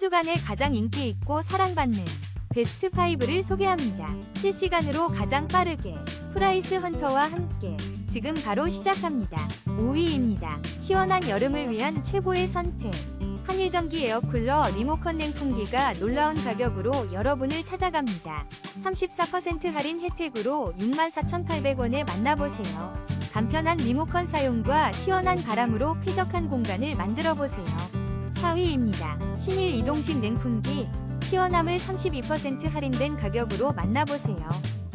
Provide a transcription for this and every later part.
주간에 가장 인기 있고 사랑받는 베스트 5를 소개합니다. 실시간으로 가장 빠르게 프라이스 헌터와 함께 지금 바로 시작합니다. 5위입니다. 시원한 여름을 위한 최고의 선택. 한일전기 에어쿨러 리모컨 냉풍기가 놀라운 가격으로 여러분을 찾아갑니다. 34% 할인 혜택으로 64,800원에 만나보세요. 간편한 리모컨 사용과 시원한 바람으로 쾌적한 공간을 만들어 보세요. 4위입니다. 신일 이동식 냉풍기 시원함을 32% 할인된 가격으로 만나보세요.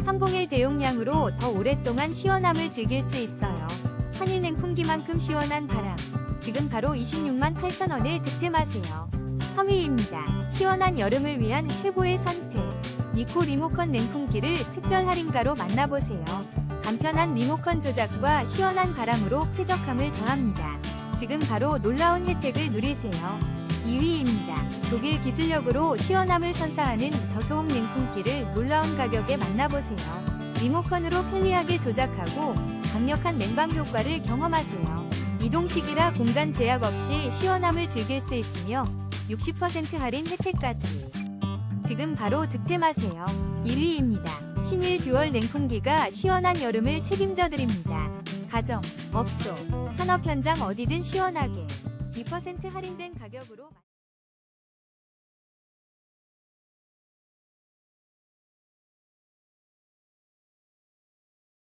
301 대용량으로 더 오랫동안 시원함을 즐길 수 있어요. 한일 냉풍기만큼 시원한 바람. 지금 바로 26만 8천원에 득템하세요. 3위입니다. 시원한 여름을 위한 최고의 선택. 니코 리모컨 냉풍기를 특별 할인가로 만나보세요. 간편한 리모컨 조작과 시원한 바람으로 쾌적함을 더합니다. 지금 바로 놀라운 혜택을 누리세요. 2위입니다. 독일 기술력으로 시원함을 선사하는 저소음 냉풍기를 놀라운 가격에 만나보세요. 리모컨으로 편리하게 조작하고 강력한 냉방 효과를 경험하세요. 이동식이라 공간 제약 없이 시원함을 즐길 수 있으며 60% 할인 혜택까지. 지금 바로 득템하세요. 1위입니다. 신일 듀얼 냉풍기가 시원한 여름을 책임져 드립니다. 가정, 업소, 산업 현장 어디든 시원하게. 2% 할인된 가격으로